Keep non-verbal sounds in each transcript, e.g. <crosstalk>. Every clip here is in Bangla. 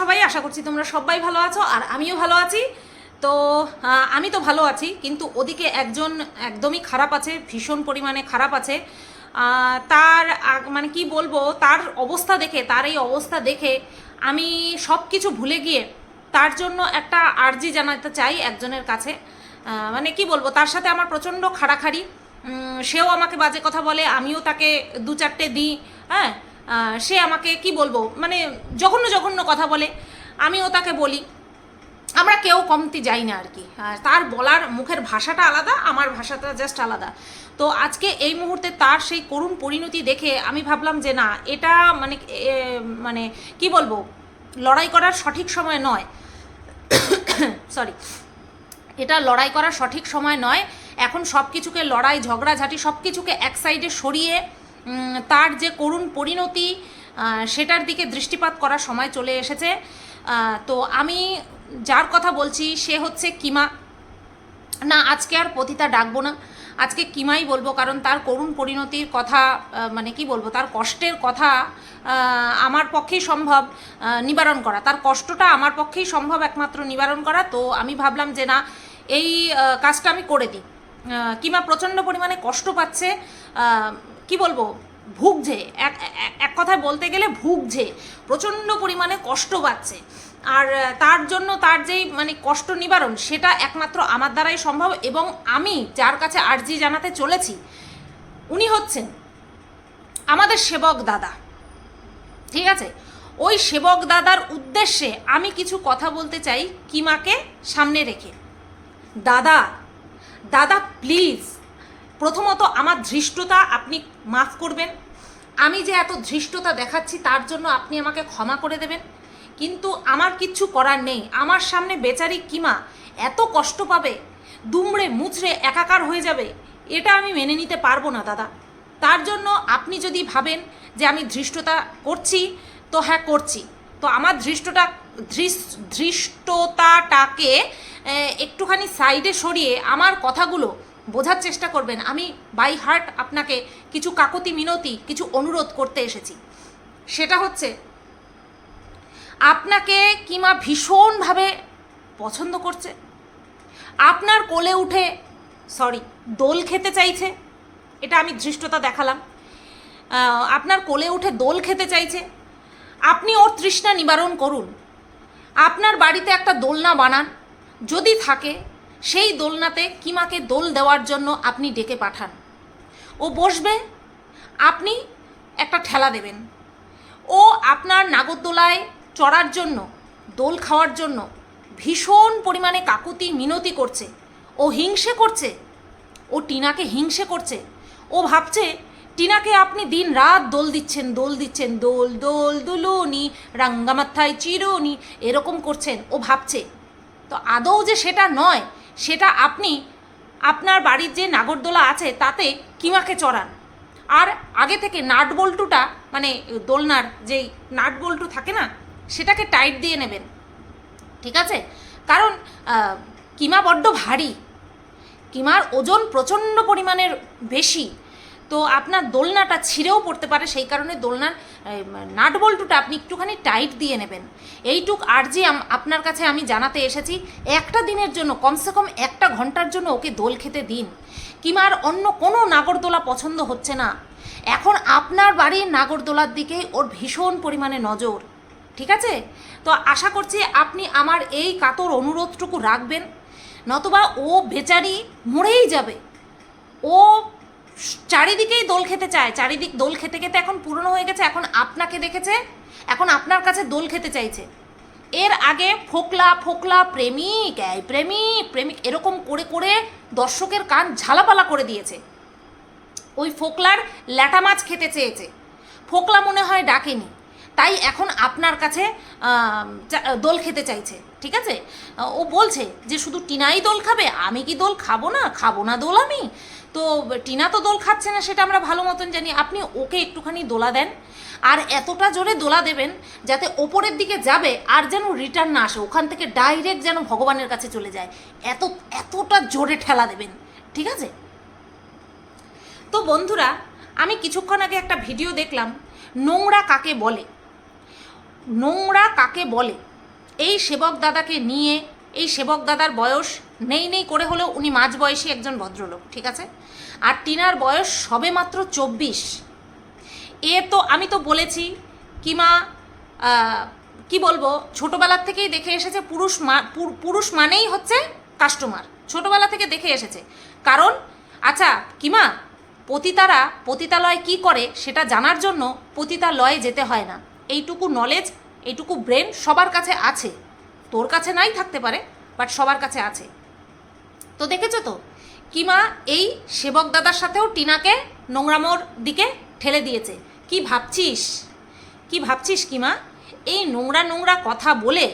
সবাই আশা করছি তোমরা সবাই ভালো আছো আর আমিও ভালো আছি। তো আমি তো ভালো আছি, কিন্তু ওদিকে একজন একদমই খারাপ আছে, ভীষণ পরিমাণে খারাপ আছে। তার মানে কি বলব, তার অবস্থা দেখে, তার এই অবস্থা দেখে আমি সব কিছু ভুলে গিয়ে তার জন্য একটা আর্জি জানাতে চাই একজনের কাছে। মানে কি বলব, তার সাথে আমার প্রচণ্ড খাড়াখাড়ি। সেও আমাকে বাজে কথা বলে, আমিও তাকে দু চারটে দিই হ্যাঁ? সে আমাকে কি বলব? মানে জঘন্য জঘন্য কথা বলে। আমিও তাকে বলি। আমরা কেউ কমতি যাই না আর কি। তার বলার মুখের ভাষাটা আলাদা, আমার ভাষাটা জাস্ট আলাদা। তো আজকে এই মুহূর্তে তার সেই করুণ পরিণতি দেখে আমি ভাবলাম যে না, এটা মানে মানে কি বলব? লড়াই করার সঠিক সময় নয়। <coughs> সরি এটা লড়াই করার সঠিক সময় নয়। এখন সব কিছুকে লড়াই, ঝগড়াঝাটি সব কিছুকে এক সাইডে সরিয়ে তার যে করুণ পরিণতি সেটার দিকে দৃষ্টিপাত করার সময় চলে এসেছে। তো আমি যার কথা বলছি, সে হচ্ছে কিমা। না, আজকে আর পতিতা ডাকবো না। আজকে কিমাই বলব, কারণ তার করুণ পরিণতির কথা মানে কি বলব, তার কষ্টের কথা আমার পক্ষেই সম্ভব নিবারণ করা। তার কষ্টটা আমার পক্ষেই সম্ভব একমাত্র নিবারণ করা। তো আমি ভাবলাম যে না, এই কাজটা আমি করে দিই। কিমা প্রচণ্ড পরিমাণে কষ্ট পাচ্ছে কি বলব? ভুগছে। এক, এক- কথায় বলতে গেলে ভুগছে। প্রচণ্ড পরিমাণে কষ্ট পাচ্ছে। আর তার জন্য তার যেই মানে কষ্ট নিবারণ, সেটা একমাত্র আমার দ্বারাই সম্ভব এবং আমি যার কাছে আর্জি জানাতে চলেছি, উনি হচ্ছেন আমাদের সেবক দাদা। ঠিক আছে? ওই সেবক দাদার উদ্দেশ্যে আমি কিছু কথা বলতে চাই কিমাকে সামনে রেখে। দাদা দাদা, প্লিজ। প্রথমত আমার ধৃষ্টতা আপনি মাফ করবেন। আমি যে এত ধৃষ্টতা দেখাচ্ছি তার জন্য আপনি আমাকে ক্ষমা করে দেবেন। কিন্তু আমার কিচ্ছু করার নেই। আমার সামনে বেচারি কিমা এত কষ্ট পাবে, দুমড়ে মুচড়ে একাকার হয়ে যাবে, এটা আমি মেনে নিতে পারব না, দাদা। তার জন্য আপনি যদি ভাবেন যে আমি ধৃষ্টতা করছি, তো হ্যাঁ করছি। তো আমার ধৃষ্টটা ধৃষ্টতাটাকে একটুখানি সাইডে সরিয়ে আমার কথাগুলো বোঝার চেষ্টা করবেন। আমি বাই হার্ট আপনাকে কিছু কাকতি মিনতি, কিছু অনুরোধ করতে এসেছি। সেটা হচ্ছে, আপনাকে কিমা ভীষণভাবে পছন্দ করছে, আপনার কোলে উঠে সরি দোল খেতে চাইছে, এটা আমি ধৃষ্টতা দেখালাম আপনার কোলে উঠে দোল খেতে চাইছে, আপনি ওর তৃষ্ণা নিবারণ করুন, আপনার বাড়িতে একটা দোলনা বানান, যদি থাকে সেই দোলনাতে কিমাকে দোল দেওয়ার জন্য আপনি ডেকে পাঠান। ও বসবে, আপনি একটা ঠেলা দেবেন। ও আপনার নাগরদোলায় চড়ার জন্য, দোল খাওয়ার জন্য ভীষণ পরিমাণে কাকুতি মিনতি করছে। ও হিংসে করছে, ও টিনাকে হিংসে করছে। ও ভাবছে, টিনাকে আপনি দিন রাত দোল দিচ্ছেন দোল দিচ্ছেন, দোল দোল, দুলুনি, রাঙ্গামাথায় চিরুনি, এরকম করছেন। ও ভাবছে, তো আদৌ যে সেটা নয় সেটা আপনি আপনার বাড়ির যে নাগরদোলা আছে তাতে কিমাকে চড়ান? আর আগে থেকে নাট বল্টুটা মানে দোলনার যেই নাট বল্টু থাকে না, সেটাকে টাইট দিয়ে নেবেন। ঠিক আছে? কারণ কিমা বড্ড ভারী। কিমার ওজন প্রচণ্ড পরিমাণের বেশি। তো আপনার দোলনাটা ছিঁড়েও পড়তে পারে, সেই কারণে দোলনার নাট বল্টুটা আপনি একটুখানি টাইট দিয়ে নেবেন। এইটুক আর্জি আপনার কাছে আমি জানাতে এসেছি, একটা দিনের জন্য, কমসে কম একটা ঘণ্টার জন্য ওকে দোল খেতে দিন। কিমার অন্য কোনো নাগরদোলা পছন্দ হচ্ছে না। এখন আপনার বাড়ির নাগরদোলার দিকে ওর ভীষণ পরিমাণে নজর, ঠিক আছে? তো আশা করছি আপনি আমার এই কাতর অনুরোধটুকু রাখবেন, নতবা ও বেচারি মরেই যাবে। ও চারিদিকেই দোল খেতে চায়, চারিদিক দোল খেতে খেতে এখন পুরনো হয়ে গেছে, এখন আপনাকে দেখেছে, এখন আপনার কাছে দোল খেতে চাইছে। এর আগে ফোকলা ফোকলা প্রেমিক, এই প্রেমিক প্রেমিক এরকম করে করে দর্শকের কান ঝালাপালা করে দিয়েছে। ওই ফোকলার ল্যাটা মাছ খেতে চেয়েছে। ফোকলা মনে হয় ডাকেনি, তাই এখন আপনার কাছে দোল খেতে চাইছে, ঠিক আছে? ও বলছে যে শুধু টিনাই দোল খাবে, আমি কি দোল খাব না? খাব না দোল আমি। তো টিনা তো দোল খাচ্ছে না, সেটা আমরা ভালো মতন জানি। আপনি ওকে একটুখানি দোলা দেন, আর এতটা জোরে দোলা দেবেন যাতে ওপরের দিকে যাবে আর যেন রিটার্ন না আসে, ওখান থেকে ডাইরেক্ট যেন ভগবানের কাছে চলে যায়। এত, এতটা জোরে ঠেলা দেবেন, ঠিক আছে? তো বন্ধুরা, আমি কিছুক্ষণ আগে একটা ভিডিও দেখলাম, নোংরা কাকে বলে? নোংরা কাকে বলে? এই সেবক দাদাকে নিয়ে, এই সেবক দাদার বয়স নেই নেই করে হলেও উনি মাঝ বয়সী একজন ভদ্রলোক, ঠিক আছে? আর টিনার বয়স সবে মাত্র চব্বিশ। এ তো আমি তো বলেছি কিমা কি বলব, ছোটোবেলার থেকেই দেখে এসেছে পুরুষ মা- পুর- পুরুষ মানেই হচ্ছে কাস্টমার ছোটোবেলা থেকে দেখে এসেছে। কারণ আচ্ছা কিমা পতিতারা, পতিতালয় কি করে সেটা জানার জন্য পতিতালয়ে যেতে হয় না। এইটুকু নলেজ এইটুকু ব্রেন সবার কাছে আছে। তোর কাছে নাই থাকতে পারে বাট সবার কাছে আছে। তো দেখেছ তো? কিমা এই সেবক দাদার সাথেও টিনাকে নোংরামোর দিকে ঠেলে দিয়েছে। কি ভাবছিস? কি ভাবছিস কিমা? এই নোংরা নোংরা কথা বলে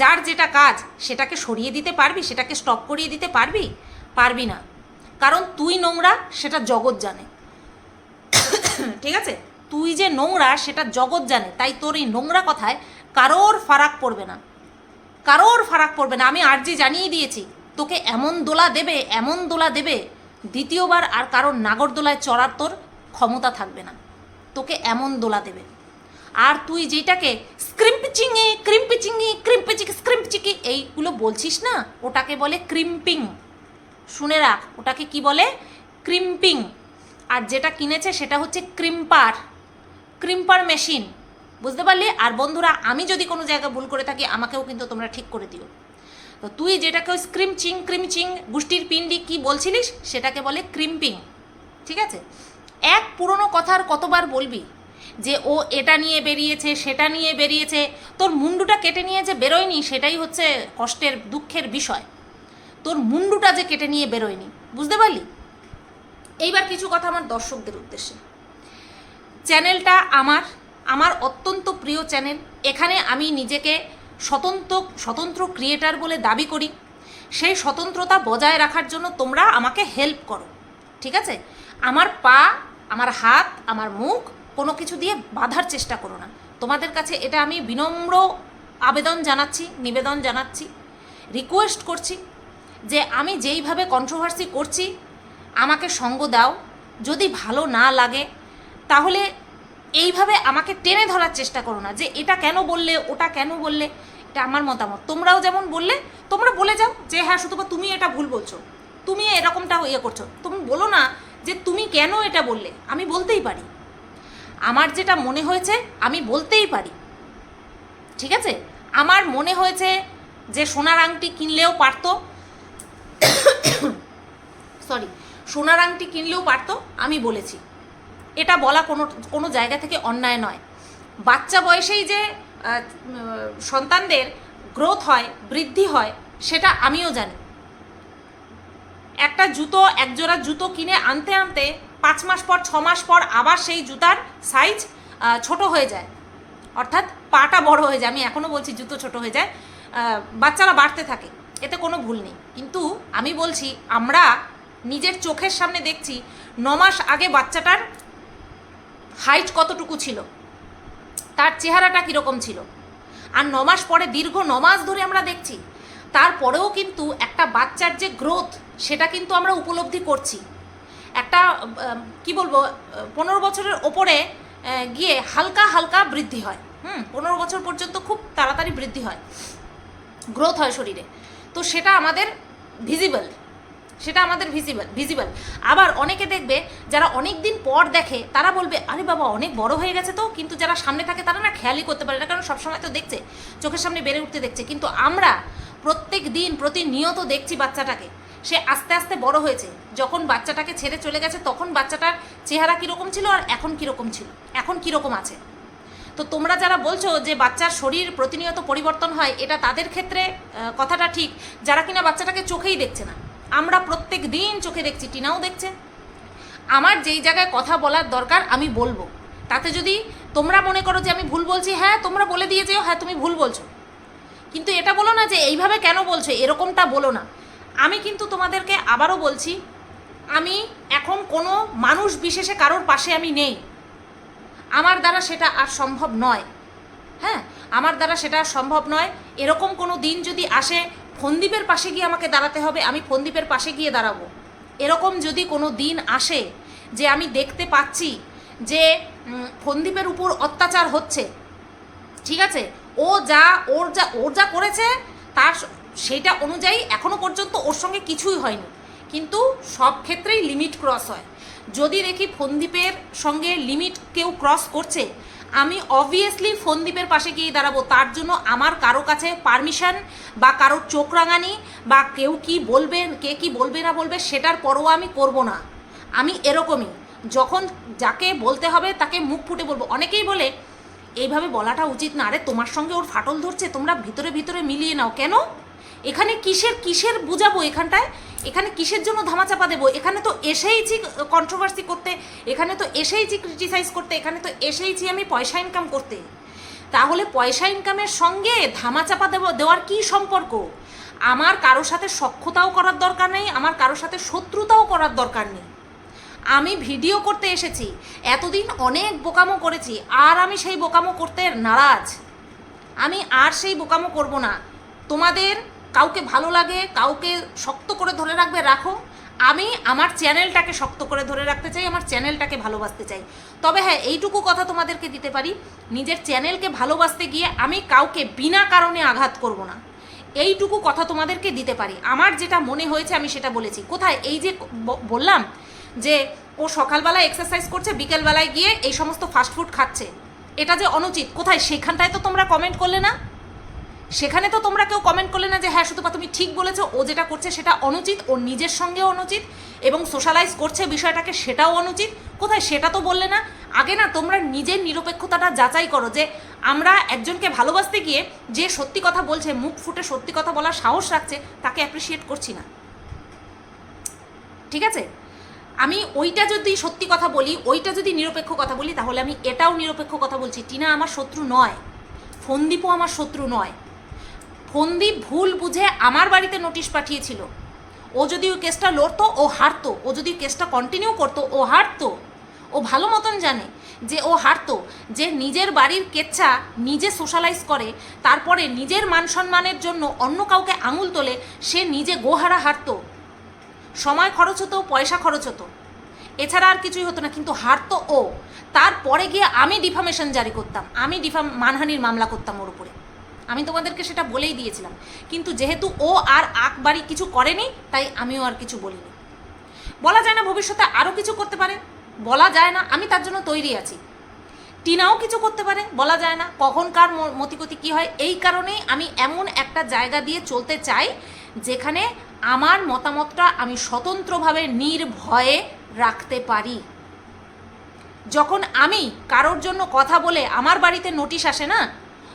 যার যেটা কাজ সেটাকে সরিয়ে দিতে পারবি, সেটাকে স্টপ করিয়ে দিতে পারবি? পারবি না। কারণ তুই নোংরা, সেটা জগৎ জানে। ঠিক আছে? তুই যে নোংরা, সেটা জগৎ জানে। তাই তোর এই নোংরা কথায় কারোর ফারাক পড়বে না। কারোর ফারাক পড়বে না। আমি আর্জি জানিয়ে দিয়েছি। তোকে এমন দোলা দেবে, এমন দোলা দেবে, দ্বিতীয়বার আর কারোর নাগরদোলায় চড়ার তোর ক্ষমতা থাকবে না। তোকে এমন দোলা দেবে। আর তুই যেটাকে স্ক্রিম্পিচিংয়ে ক্রিম্পিচিংয়ে ক্রিম্পিচিক স্ক্রিম্পচিকি এইগুলো বলছিস না? ওটাকে বলে ক্রিম্পিং শুনে রাখ, ওটাকে কি বলে? ক্রিম্পিং আর যেটা কিনেছে সেটা হচ্ছে ক্রিম্পার ক্রিম্পার মেশিন বুঝতে পারলি? আর বন্ধুরা, আমি যদি কোনো জায়গায় ভুল করে থাকি, আমাকেও কিন্তু তোমরা ঠিক করে দিও। তো তুই যেটাকে চিং ক্রিম চিং গুষ্টির পিন্ডি কি বলছিলিস? সেটাকে বলে ক্রিম্পিং ঠিক আছে? এক পুরনো কথার কতবার বলবি যে, ও এটা নিয়ে বেরিয়েছে, সেটা নিয়ে বেরিয়েছে, তোর মুন্ডুটা কেটে নিয়ে যে বেরোয়নি, সেটাই হচ্ছে কষ্টের, দুঃখের বিষয়। তোর মুন্ডুটা যে কেটে নিয়ে বেরোয়নি, বুঝতে পারলি? এইবার কিছু কথা আমার দর্শকদের উদ্দেশ্যে। চ্যানেলটা আমার আমার অত্যন্ত প্রিয় চ্যানেল। এখানে আমি নিজেকে স্বতন্ত্র স্বতন্ত্র ক্রিয়েটার বলে দাবি করি। সেই স্বতন্ত্রতা বজায় রাখার জন্য তোমরা আমাকে হেল্প করো, ঠিক আছে? আমার পা, আমার হাত, আমার মুখ কোনো কিছু দিয়ে বাঁধার চেষ্টা করো না। তোমাদের কাছে এটা আমি বিনম্র আবেদন জানাচ্ছি, নিবেদন জানাচ্ছি রিকোয়েস্ট করছি যে আমি যেইভাবে কন্ট্রোভার্সি করছি, আমাকে সঙ্গ দাও। যদি ভালো না লাগে, তাহলে এইভাবে আমাকে টেনে ধরার চেষ্টা করো না যে এটা কেন বললে, ওটা কেন বললে। এটা আমার মতামত। তোমরাও যেমন বললে, তোমরা বলে যাও যে হ্যাঁ শুধু তুমি এটা ভুল বলছো। তুমি এরকমটা ইয়ে করছ। তুমি বলো না যে, তুমি কেন এটা বললে? আমি বলতেই পারি। আমার যেটা মনে হয়েছে, আমি বলতেই পারি। ঠিক আছে? আমার মনে হয়েছে যে, সোনার আংটি কিনলেও পারতো। সরি <coughs> সোনার আংটি কিনলেও পারতো, আমি বলেছি। এটা বলা কোনো কোনো জায়গা থেকে অন্যায় নয়। বাচ্চা বয়সেই যে সন্তানদের গ্রোথ হয়, বৃদ্ধি হয়, সেটা আমিও জানি। একটা জুতো, একজোড়া জুতো কিনে আনতে আনতে পাঁচ মাস পর, ছ মাস পর আবার সেই জুতার সাইজ ছোট হয়ে যায়। অর্থাৎ পাটা বড় হয়ে যায়। আমি এখনও বলছি জুতো ছোট হয়ে যায়। বাচ্চারা বাড়তে থাকে। এতে কোনো ভুল নেই। কিন্তু আমি বলছি, আমরা নিজের চোখের সামনে দেখছি, ন মাস আগে বাচ্চাটার হাইট কতটুকু ছিল? তার চেহারাটা কীরকম ছিল? আর ন মাস পরে, দীর্ঘ ন মাস ধরে আমরা দেখছি তারপরেও কিন্তু একটা বাচ্চার যে গ্রোথ সেটা কিন্তু আমরা উপলব্ধি করছি। একটা কি বলব পনেরো বছরের ওপরে গিয়ে হালকা হালকা বৃদ্ধি হয়। হুম, পনেরো বছর পর্যন্ত খুব তাড়াতাড়ি বৃদ্ধি হয়। গ্রোথ হয় শরীরে। তো সেটা আমাদের ভিজিবল সেটা আমাদের ভিজিবল ভিজিবল আবার অনেকে দেখবে যারা অনেক দিন পর দেখে, তারা বলবে, আরে বাবা, অনেক বড় হয়ে গেছে তো? কিন্তু যারা সামনে থাকে, তারা না খেয়ালই করতে পারে না, কারণ সবসময় তো দেখছে, চোখের সামনে বেড়ে উঠতে দেখছে। কিন্তু আমরা প্রত্যেক দিন প্রতিনিয়ত দেখছি বাচ্চাটাকে। সে আস্তে আস্তে বড় হয়েছে। যখন বাচ্চাটাকে ছেড়ে চলে গেছে, তখন বাচ্চাটার চেহারা কীরকম ছিল আর এখন কীরকম ছিল? এখন কীরকম আছে? তো তোমরা যারা বলছো যে বাচ্চার শরীর প্রতিনিয়ত পরিবর্তন হয়, এটা তাদের ক্ষেত্রে কথাটা ঠিক। যারা কিনা বাচ্চাটাকে চোখেই দেখছে না। আমরা প্রত্যেক দিন চোখে দেখছি, টিনাও দেখছে। আমার যেই জায়গায় কথা বলার দরকার, আমি বলব। তাতে যদি তোমরা মনে করো যে আমি ভুল বলছি হ্যাঁ তোমরা বলে দিয়ে যেও হ্যাঁ তুমি ভুল বলছো। কিন্তু এটা বলো না যে, এইভাবে কেন বলছো, এরকমটা বলো না। আমি কিন্তু তোমাদেরকে আবারও বলছি, আমি এখন কোনো মানুষ বিশেষে কারোর পাশে আমি নেই। আমার দ্বারা সেটা আর সম্ভব নয়। হ্যাঁ আমার দ্বারা সেটা সম্ভব নয়। এরকম কোনো দিন যদি আসে ফন্দীপের পাশে গিয়ে আমাকে দাঁড়াতে হবে, আমি ফন্দীপের পাশে গিয়ে দাঁড়াবো। এরকম যদি কোনো দিন আসে যে আমি দেখতে পাচ্ছি যে ফন্দীপের উপর অত্যাচার হচ্ছে, ঠিক আছে? ও যা, ওর যা ওর যা করেছে, তার স- সেইটা অনুযায়ী এখনও পর্যন্ত ওর সঙ্গে কিছুই হয়নি। কিন্তু সব ক্ষেত্রেই লিমিট ক্রস হয়। যদি দেখি ফোনদ্বীপের সঙ্গে লিমিট কেউ ক্রস করছে আমি অবভিয়াসলি ফোনদ্বীপের পাশে গিয়ে দাঁড়াবো। তার জন্য আমার কারও কাছে পারমিশন বা কারোর চোখ রাঙানি বা কেউ কি বলবে, কে কি বলবে না বলবে, সেটার পরোয়া আমি করব না। আমি এরকমই। যখন যাকে বলতে হবে তাকে মুখ ফুটে বলব। অনেকেই বলে, এইভাবে বলাটা উচিত না। আরে, তোমার সঙ্গে ওর ফাটল ধরছে, তোমরা ভিতরে ভিতরে মিলিয়ে নাও। কেন? এখানে কিসের কিসের বুঝাবো এখানটায়? এখানে কিসের জন্য ধামাচাপা দেবো? এখানে তো এসেইছি কন্ট্রোভার্সি করতে, এখানে তো এসেইছি ক্রিটিসাইজ করতে, এখানে তো এসেইছি আমি পয়সা ইনকাম করতে। তাহলে পয়সা ইনকামের সঙ্গে ধামাচাপা দেব, দেওয়ার কি সম্পর্ক? আমার কারোর সাথে সক্ষতাও করার দরকার নেই, আমার কারোর সাথে শত্রুতাও করার দরকার নেই। আমি ভিডিও করতে এসেছি, এতদিন অনেক বোকামো করেছি, আর আমি সেই বোকামো করতে নারাজ। আমি আর সেই বোকামো করব না। তোমাদের কাউকে ভালো লাগে, কাউকে শক্ত করে ধরে রাখবে, রাখো। আমি আমার চ্যানেলটাকে শক্ত করে ধরে রাখতে চাই, আমার চ্যানেলটাকে ভালোবাসতে চাই। তবে হ্যাঁ এইটুকু কথা তোমাদেরকে দিতে পারি, নিজের চ্যানেলকে ভালোবাসতে গিয়ে আমি কাউকে বিনা কারণে আঘাত করব না। এইটুকু কথা তোমাদেরকে দিতে পারি। আমার যেটা মনে হয়েছে, আমি সেটা বলেছি। কোথায়? এই যে বললাম যে, ও সকালবেলায় এক্সারসাইজ করছে, বিকেলবেলায় গিয়ে এই সমস্ত ফাস্টফুড খাচ্ছে। এটা যে অনুচিত। কোথায়? সেখানটায় তো তোমরা কমেন্ট করলে না? সেখানে তো তোমরা কেউ কমেন্ট করলে না যে হ্যাঁ সুতপা, তুমি ঠিক বলেছ। ও যেটা করছে সেটা অনুচিত ওর নিজের সঙ্গেও অনুচিত এবং সোশ্যালাইজ করছে বিষয়টাকে, সেটাও অনুচিত। কোথায়? সেটা তো বললে না। আগে না, তোমরা নিজের নিরপেক্ষতাটা যাচাই করো যে, আমরা একজনকে ভালোবাসতে গিয়ে যে সত্যি কথা বলছে, মুখ ফুটে সত্যি কথা বলার সাহস রাখছে, তাকে অ্যাপ্রিসিয়েট করছি না। ঠিক আছে? আমি ওইটা যদি সত্যি কথা বলি, ওইটা যদি নিরপেক্ষ কথা বলি, তাহলে আমি এটাও নিরপেক্ষ কথা বলছি। টিনা আমার শত্রু নয়। ফন্দীপও আমার শত্রু নয়। ফন্দীপ ভুল বুঝে আমার বাড়িতে নোটিশ পাঠিয়েছিল। ও যদি ওই কেসটা লড়তো, ও হারতো। ও যদি কেসটা কন্টিনিউ করতো, ও হারতো। ও ভালো মতন জানে যে ও হারতো, যে নিজের বাড়ির কেচ্ছা নিজে সোশ্যালাইজ করে, তারপরে নিজের মান সম্মানের জন্য অন্য কাউকে আঙুল তোলে, সে নিজে গোহারা হারতো। সময় খরচ হতো, পয়সা খরচ হতো। এছাড়া আর কিছুই হতো না, কিন্তু হারতো ও। তারপরে গিয়ে আমি ডিফামেশন জারি করতাম। আমি ডিফাম মানহানির মামলা করতাম ওর উপরে। আমি তোমাদেরকে সেটা বলেই দিয়েছিলাম। কিন্তু যেহেতু ও আর আকবারই কিছু করেনি, তাই আমিও আর কিছু বলিনি। বলা যায় না ভবিষ্যতে আরও কিছু করতে পারে। বলা যায় না, আমি তার জন্য তৈরি আছি। টিনাও কিছু করতে পারে, বলা যায় না কখন কার মতিগতি কী হয়। এই কারণেই আমি এমন একটা জায়গা দিয়ে চলতে চাই, যেখানে আমার মতামতটা আমি স্বতন্ত্রভাবে নির্ভয়ে রাখতে পারি। যখন আমি কারোর জন্য কথা বলে আমার বাড়িতে নোটিশ আসে না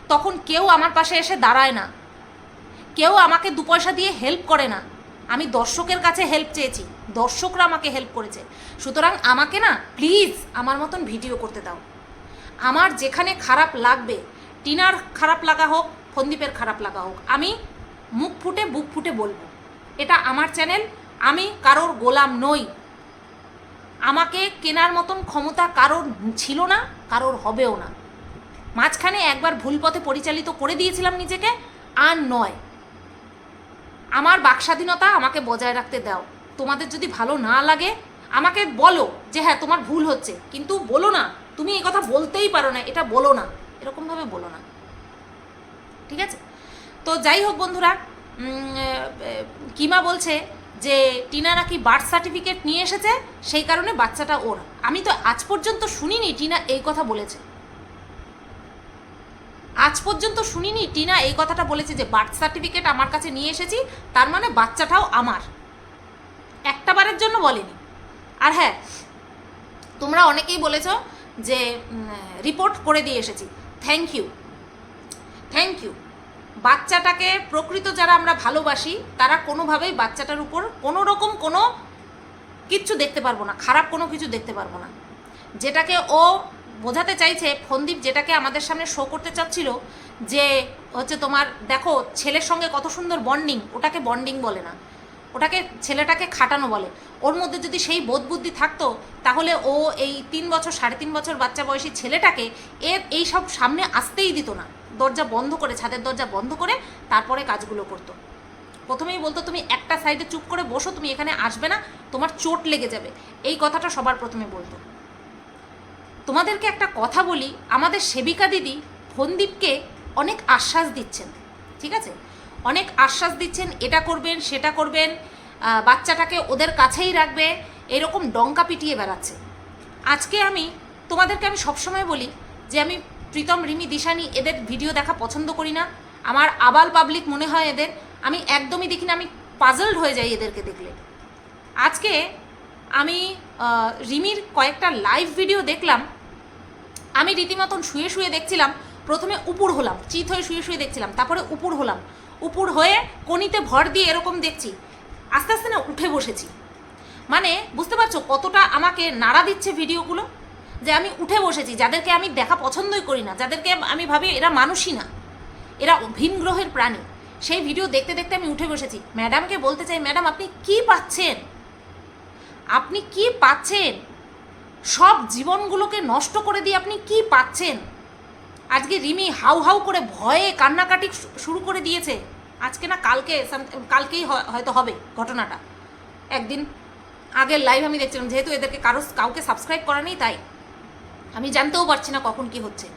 তখন কেউ আমার পাশে এসে দাঁড়ায় না। কেউ আমাকে দু পয়সা দিয়ে হেল্প করে না। আমি দর্শকের কাছে হেল্প চেয়েছি। দর্শকরা আমাকে হেল্প করেছে। সুতরাং আমাকে না প্লিজ আমার মতন ভিডিও করতে দাও। আমার যেখানে খারাপ লাগবে, টিনার খারাপ লাগা হোক ফন্দীপের খারাপ লাগা হোক, আমি মুখ ফুটে বুক ফুটে বলব। এটা আমার চ্যানেল আমি কারোর গোলাম নই। আমাকে কেনার মতন ক্ষমতা কারোর ছিল না, কারোর হবেও না। মাঝখানে একবার ভুল পথে পরিচালিত করে দিয়েছিলাম নিজেকে, আর নয়। আমার বাকস্বাধীনতা আমাকে বজায় রাখতে দাও। তোমাদের যদি ভালো না লাগে, আমাকে বলো যে হ্যাঁ তোমার ভুল হচ্ছে। কিন্তু বলো না, তুমি এই কথা বলতেই পারো না, এটা বলো না। এরকমভাবে বলো না। ঠিক আছে? তো যাই হোক বন্ধুরা কিমা বলছে যে টিনা নাকি বার্থ সার্টিফিকেট নিয়ে এসেছে, সেই কারণে বাচ্চাটা ওর। আমি তো আজ পর্যন্ত শুনিনি টিনা এই কথা বলেছে। আজ পর্যন্ত শুনিনি, টিনা এই কথাটা বলেছে যে বার্থ সার্টিফিকেট আমার কাছে নিয়ে এসেছি, তার মানে বাচ্চাটাও আমার। একটা বারের জন্য বলেনি। আর হ্যাঁ তোমরা অনেকেই বলেছ যে রিপোর্ট করে দিয়ে এসেছি। থ্যাংক ইউ থ্যাংক ইউ বাচ্চাটাকে প্রকৃত যারা আমরা ভালোবাসি, তারা কোনোভাবেই বাচ্চাটার উপর কোনো রকম কোনো কিচ্ছু দেখতে পারব না, খারাপ কোনো কিছু দেখতে পারব না। যেটাকে ও বোঝাতে চাইছে ফন্দীপ যেটাকে আমাদের সামনে শো করতে চাচ্ছিল, যে হচ্ছে তোমার, দেখো, ছেলের সঙ্গে কত সুন্দর বন্ডিং ওটাকে বন্ডিং বলে না। ওটাকে, ছেলেটাকে খাটানো বলে। ওর মধ্যে যদি সেই বোধ বুদ্ধি থাকতো, তাহলে ও এই তিন বছর, সাড়ে তিন বছর বাচ্চা বয়সী ছেলেটাকে এর এই সব সামনে আসতেই দিত না। দরজা বন্ধ করে, ছাদের দরজা বন্ধ করে তারপরে কাজগুলো করতো। প্রথমেই বলতো, তুমি একটা সাইডে চুপ করে বসো, তুমি এখানে আসবে না, তোমার চোট লেগে যাবে। এই কথাটা সবার প্রথমে বলতো। তোমাদেরকে একটা কথা বলি, আমাদের সেবিকা দিদি ফন্দীপকে অনেক আশ্বাস দিচ্ছেন, ঠিক আছে? অনেক আশ্বাস দিচ্ছেন, এটা করবেন, সেটা করবেন বাচ্চাটাকে ওদের কাছেই রাখবে, এরকম ডঙ্কা পিটিয়ে বেড়াচ্ছে। আজকে আমি তোমাদেরকে আমি সবসময় বলি যে আমি প্রীতম, রিমি, দিশানি, এদের ভিডিও দেখা পছন্দ করি না। আমার আবাল পাবলিক মনে হয় এদের, আমি একদমই দেখি না, আমি পাজলড হয়ে যাই এদেরকে দেখলে। আজকে আমি রিমির কয়েকটা লাইভ ভিডিও দেখলাম আমি রীতিমতন শুয়ে শুয়ে দেখছিলাম, প্রথমে উপুর হলাম, চিত হয়ে শুয়ে শুয়ে দেখছিলাম, তারপরে উপুর হলাম। উপুর হয়ে কনিতে ভর দিয়ে এরকম দেখছি, আস্তে আস্তে না উঠে বসেছি। মানে বুঝতে পারছ কতটা আমাকে নাড়া দিচ্ছে ভিডিওগুলো? যে আমি উঠে বসেছি, যাদেরকে আমি দেখা পছন্দই করি না, যাদেরকে আমি ভাবি এরা মানুষই না, এরা ভিন গ্রহের প্রাণী। সেই ভিডিও দেখতে দেখতে আমি উঠে বসেছি। ম্যাডামকে বলতে চাই, ম্যাডাম, আপনি কি পাচ্ছেন? আপনি কি পাচ্ছেন? সব জীবনগুলোকে নষ্ট করে দিয়ে আপনি কি পাচ্ছেন? আজকে রিমি হাউ হাউ করে ভয়ে কান্নাকাটি শুরু করে দিয়েছে। আজকে না কালকে কালকেই হয়- হয়তো হবে ঘটনাটা। একদিন আগের লাইভ আমি দেখছিলাম, যেহেতু এদেরকে কারও কাউকে সাবস্ক্রাইব করা নেই তাই। আমি জানতেও পারছি না কখন কি হচ্ছে।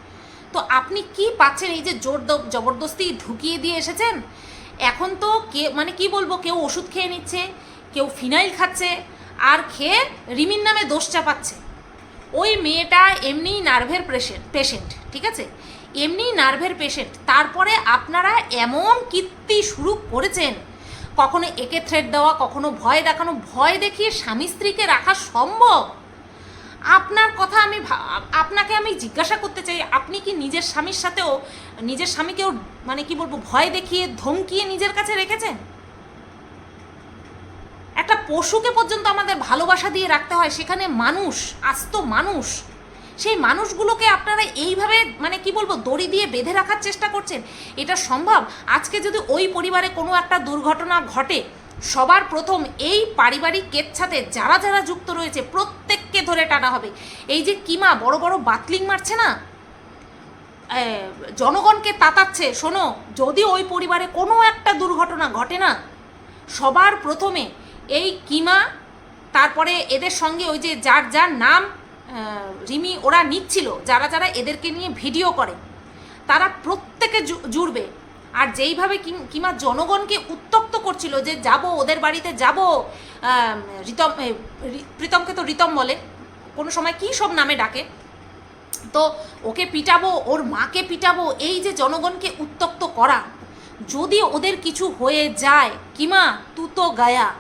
তো আপনি কি পাচ্ছেন? এই যে জোর জবরদস্তি ঢুকিয়ে দিয়ে এসেছেন? এখন তো কে মানে কি বলব, কেউ ওষুধ খেয়ে নিচ্ছে, কেউ ফিনাইল খাচ্ছে, আর খেয়ে রিমির নামে দোষ চাপাচ্ছে। ওই মেয়েটা এমনিই নার্ভের পেশেন্ট পেশেন্ট ঠিক আছে? এমনিই নার্ভের পেশেন্ট তারপরে আপনারা এমন কীর্তি শুরু করেছেন, কখনো একে থ্রেড দেওয়া, কখনো ভয় দেখানো, ভয় দেখিয়ে স্বামী স্ত্রীকে রাখা সম্ভব? আপনার কথা আমি আপনাকে আমি জিজ্ঞাসা করতে চাই, আপনি কি নিজের স্বামীর সাথেও, নিজের স্বামীকেও মানে কি বলব, ভয় দেখিয়ে ধমকিয়ে নিজের কাছে রেখেছেন? একটা পশুকে পর্যন্ত আমাদের ভালোবাসা দিয়ে রাখতে হয়, সেখানে মানুষ, আস্ত মানুষ, সেই মানুষগুলোকে আপনারা এইভাবে মানে কি বলব, দড়ি দিয়ে বেঁধে রাখার চেষ্টা করছেন, এটা সম্ভব? আজকে যদি ওই পরিবারে কোনো একটা দুর্ঘটনা ঘটে, সবার প্রথম এই পারিবারিক কেচ্ছাতে যারা যারা যুক্ত রয়েছে, প্রত্যেককে ধরে টানা হবে। এই যে কিমা, বড় বড় বাতলিং মারছে না? জনগণকে তাতাচ্ছে, শোনো, যদি ওই পরিবারে কোনো একটা দুর্ঘটনা ঘটে না, সবার প্রথমে এই কিমা, তারপরে এদের সঙ্গে ওই যে যার যার নাম রিমি ওরা নিচ্ছিল, যারা যারা এদেরকে নিয়ে ভিডিও করে, তারা প্রত্যেকে জুড়বে। আর যেইভাবে কিম- জনগণকে উত্তক্ত করছিল যে যাব, ওদের বাড়িতে যাব রিতম প্রীতমকে তো রিতম বলে, কোনো সময় কী সব নামে ডাকে? তো ওকে পিটাবো, ওর মাকে পিটাবো, এই যে জনগণকে উত্তক্ত করা, যদি ওদের কিছু হয়ে যায়, কিমা তু তো গায়া।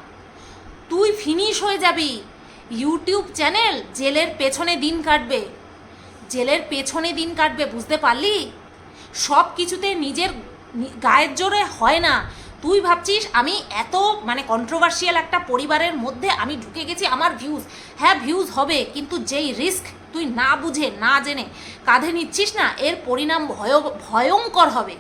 তুই ফিনিশ হয়ে যাবি। ইউটিউব চ্যানেল জেলের পেছনে দিন কাটবে। জেলের পেছনে দিন কাটবে, বুঝতে পারলি? সব কিছুতে নিজের গায়ের জোরে হয় না। তুই ভাবছিস আমি এত মানে কন্ট্রোভার্সিয়াল একটা পরিবারের মধ্যে আমি ঢুকে গেছি আমার ভিউজ হ্যাঁ ভিউজ হবে, কিন্তু যেই রিস্ক তুই না বুঝে, না জেনে কাঁধে নিচ্ছিস না, এর পরিণাম ভয়, ভয়ঙ্কর হবে।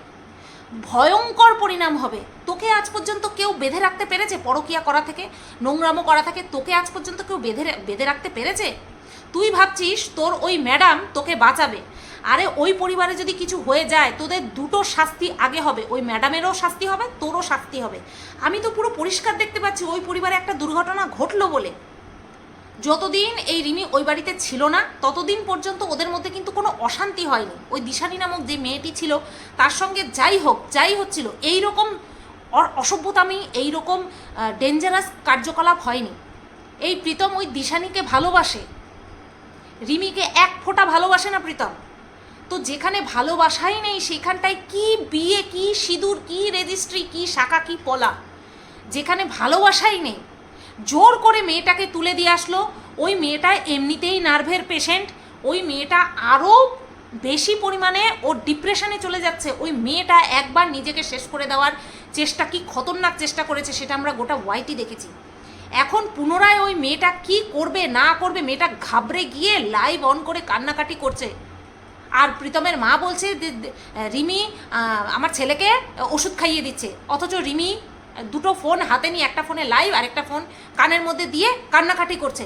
ভয়ঙ্কর পরিণাম হবে। তোকে আজ পর্যন্ত কেউ বেঁধে রাখতে পেরেছে পরকিয়া করা থেকে? নোংরামো করা থেকে তোকে আজ পর্যন্ত কেউ বেঁধে বেঁধে রাখতে পেরেছে? তুই ভাবছিস তোর ওই ম্যাডাম তোকে বাঁচাবে। আরে ওই পরিবারে যদি কিছু হয়ে যায়, তোদের দুটো শাস্তি আগে হবে। ওই ম্যাডামেরও শাস্তি হবে, তোরও শাস্তি হবে। আমি তো পুরো পরিষ্কার দেখতে পাচ্ছি, ওই পরিবারে একটা দুর্ঘটনা ঘটলো বলে। যতদিন এই রিমি ওই বাড়িতে ছিল না, ততদিন পর্যন্ত ওদের মধ্যে কিন্তু কোনো অশান্তি হয়নি। ওই দিশানি নামক যে মেয়েটি ছিল, তার সঙ্গে যাই হোক, যাই হচ্ছিল এই রকম অসভ্যতামি এই রকম ডেঞ্জারাস কার্যকলাপ হয়নি। এই প্রীতম ওই দিশানিকে ভালোবাসে। রিমিকে এক ফোঁটা ভালোবাসে না প্রীতম? তো যেখানে ভালোবাসাই নেই, সেখানটায় কি বিয়ে, কি সিঁদুর, কি রেজিস্ট্রি কি শাখা, কি পলা? যেখানে ভালোবাসাই নেই জোর করে মেয়েটাকে তুলে দিয়ে আসলো। ওই মেয়েটা এমনিতেই নার্ভের পেশেন্ট ওই মেয়েটা আরও বেশি পরিমাণে ওর ডিপ্রেশনে চলে যাচ্ছে। ওই মেয়েটা একবার নিজেকে শেষ করে দেওয়ার চেষ্টা, কি খতরনাক চেষ্টা করেছে সেটা আমরা গোটা ওয়াইটি দেখেছি। এখন পুনরায় ওই মেয়েটা কি করবে, না করবে, মেয়েটা ঘাবড়ে গিয়ে লাইভ অন করে কান্নাকাটি করছে। আর প্রীতমের মা বলছে রিমি আমার ছেলেকে ওষুধ খাইয়ে দিচ্ছে। অথচ রিমি দুটো ফোন হাতে নিয়ে, একটা ফোনে লাইভ আর একটা ফোন কানের মধ্যে দিয়ে কান্নাকাটি করছে।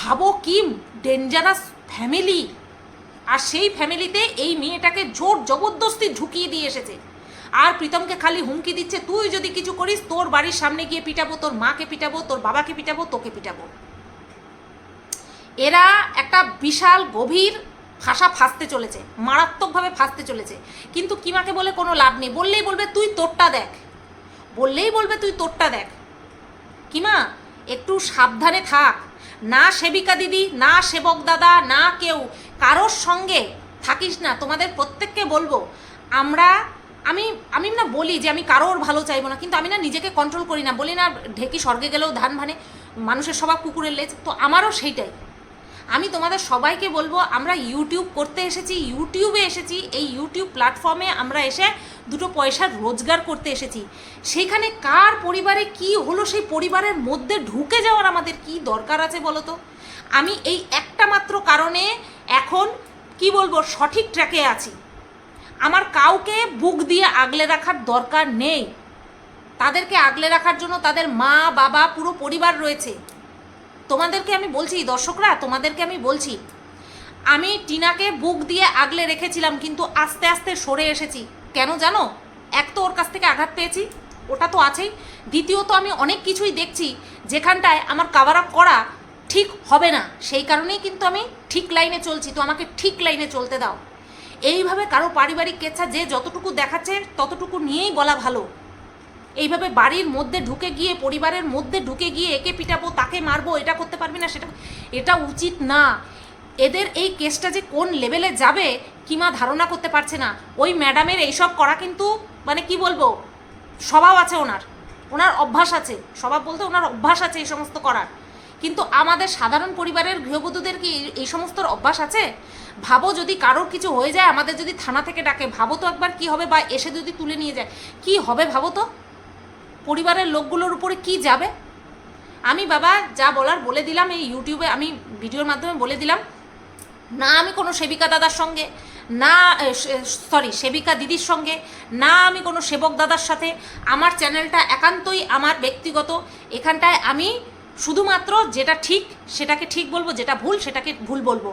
ভাবো কি ডেঞ্জারাস ফ্যামিলি আর সেই ফ্যামিলিতে এই মেয়েটাকে জোর জবরদস্তি ঢুকিয়ে দিয়ে এসেছে। আর প্রীতমকে খালি হুমকি দিচ্ছে, তুই যদি কিছু করিস, তোর বাড়ির সামনে গিয়ে পিটাবো, তোর মাকে পিটাবো, তোর বাবাকে পিটাবো, তোকে পিটাবো। এরা একটা বিশাল গভীর ফাঁসা ফাঁসতে চলেছে, মারাত্মকভাবে ফাঁসতে চলেছে। কিন্তু কিমাকে বলে কোনো লাভ নেই। বললেই বলবে, তুই তোরটা দেখ। বললেই বলবে তুই তোরটা দেখ। কিমা একটু সাবধানে থাক। না সেবিকা দিদি, না সেবক দাদা, না কেউ। কারোর সঙ্গে থাকিস না। তোমাদের প্রত্যেককে বলব। আমরা, আমি আমি না বলি যে আমি কারোর ভালো চাইব না, কিন্তু আমি না নিজেকে কন্ট্রোল করি না। বলি না, ঢেকি স্বর্গে গেলেও ধান ভানে। মানুষের সবাই কুকুরের লেজ। তো আমারও সেইটাই। আমি তোমাদের সবাইকে বলব, আমরা ইউটিউব করতে এসেছি ইউটিউবে এসেছি, এই ইউটিউব প্ল্যাটফর্মে আমরা এসে দুটো পয়সা রোজগার করতে এসেছি। সেখানে কার পরিবারে কি হলো, সেই পরিবারের মধ্যে ঢুকে যাওয়ার আমাদের কি দরকার আছে বলো তো? আমি এই একটা মাত্র কারণে এখন, কি বলব, সঠিক ট্র্যাকে আছি। আমার কাউকে বুক দিয়ে আগলে রাখার দরকার নেই। তাদেরকে আগলে রাখার জন্য তাদের মা, বাবা, পুরো পরিবার রয়েছে। তোমাদেরকে আমি বলছি, দর্শকরা, তোমাদেরকে আমি বলছি, আমি টিনাকে বুক দিয়ে আগলে রেখেছিলাম, কিন্তু আস্তে আস্তে সরে এসেছি। কেন জানো? এক তো ওর কাছ থেকে আঘাত পেয়েছি, ওটা তো আছেই। দ্বিতীয়ত আমি অনেক কিছুই দেখছি, যেখানটায় আমার কাভার আপ করা ঠিক হবে না। সেই কারণেই কিন্তু আমি ঠিক লাইনে চলছি, তো আমাকে ঠিক লাইনে চলতে দাও। এইভাবে কারও পারিবারিক কেচ্ছা যে যতটুকু দেখাচ্ছে, ততটুকু নিয়েই বলা ভালো। এইভাবে বাড়ির মধ্যে ঢুকে গিয়ে, পরিবারের মধ্যে ঢুকে গিয়ে একে পিটাবো, তাকে মারবো, এটা করতে পারবি না, সেটা এটা উচিত না। এদের এই কেসটা যে কোন লেভেলে যাবে, কিমা ধারণা করতে পারছে না। ওই ম্যাডামের এইসব করা কিন্তু মানে কি বলব, স্বভাব আছে ওনার। ওনার অভ্যাস আছে। স্বভাব বলতে ওনার অভ্যাস আছে এই সমস্ত করার। কিন্তু আমাদের সাধারণ পরিবারের গৃহবধূদের কি এই- সমস্ত অভ্যাস আছে? ভাবো যদি কারোর কিছু হয়ে যায়, আমাদের যদি থানা থেকে ডাকে, ভাবো তো একবার কি হবে বা এসে যদি তুলে নিয়ে যায়। কি হবে ভাবো তো? পরিবারের লোকগুলোর উপরে কি যাবে? আমি বাবা যা বলার বলে দিলাম, এই ইউটিউবে আমি ভিডিওর মাধ্যমে বলে দিলাম। না আমি কোনো সেবিকা দাদার সঙ্গে, না সরি, সেবিকা দিদির সঙ্গে, না আমি কোনো সেবক দাদার সাথে। আমার চ্যানেলটা একান্তই আমার ব্যক্তিগত। এখানটায় আমি শুধুমাত্র যেটা ঠিক সেটাকে ঠিক বলব, যেটা ভুল সেটাকে ভুল বলব।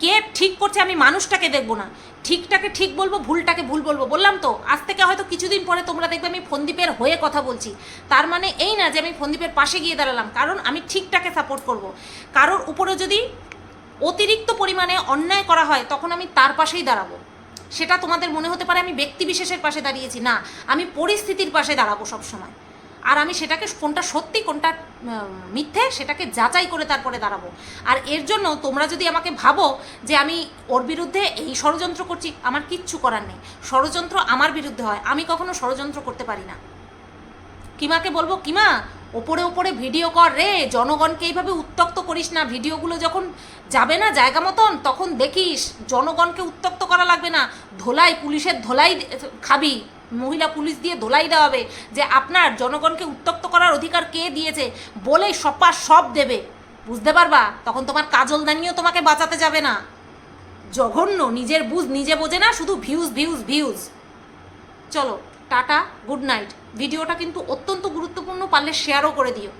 কে ঠিক করছে আমি মানুষটাকে দেখব না। ঠিকটাকে ঠিক বলব, ভুলটাকে ভুল বলব। বললাম তো, আজ থেকে হয়তো কিছুদিন পরে তোমরা দেখবে আমি ফন্দীপের হয়ে কথা বলছি। তার মানে এই না যে আমি ফন্দীপের পাশে গিয়ে দাঁড়ালাম, কারণ আমি ঠিকটাকে সাপোর্ট করব। কারোর উপরে যদি অতিরিক্ত পরিমাণে অন্যায় করা হয়, তখন আমি তার পাশেই দাঁড়াবো। সেটা তোমাদের মনে হতে পারে আমি ব্যক্তি বিশেষের পাশে দাঁড়িয়েছি। না, আমি পরিস্থিতির পাশে দাঁড়াবো সবসময়। আর আমি সেটাকে কোনটা সত্যি, কোনটা মিথ্যে, সেটাকে যাচাই করে তারপরে দাঁড়াবো। আর এর জন্য তোমরা যদি আমাকে ভাবো যে আমি ওর বিরুদ্ধে এই ষড়যন্ত্র করছি, আমার কিচ্ছু করার নেই। ষড়যন্ত্র আমার বিরুদ্ধে হয়। আমি কখনো ষড়যন্ত্র করতে পারি না। কিমাকে বলব, কিমা, ওপরে ওপরে ভিডিও কর রে। জনগণকে এইভাবে উত্তক্ত করিস না। ভিডিওগুলো যখন যাবে না জায়গা মতন, তখন দেখিস জনগণকে উত্তক্ত করা লাগবে না। ধোলাই, পুলিশের ধোলাই খাবি। মহিলা পুলিশ দিয়ে ধোলাই দেওয়া হবে যে আপনার জনগণকে উত্তক্ত করার অধিকার কে দিয়েছে বলে সপা সব দেবে। বুঝতে পারবা? তখন তোমার কাজল দানিও তোমাকে বাঁচাতে যাবে না। জঘন্য, নিজের বুঝ নিজে বোঝে না, শুধু ভিউজ ভিউজ ভিউজ চলো, টাটা গুড নাইট ভিডিওটা কিন্তু অত্যন্ত গুরুত্বপূর্ণ, পারলে শেয়ারও করে দিও।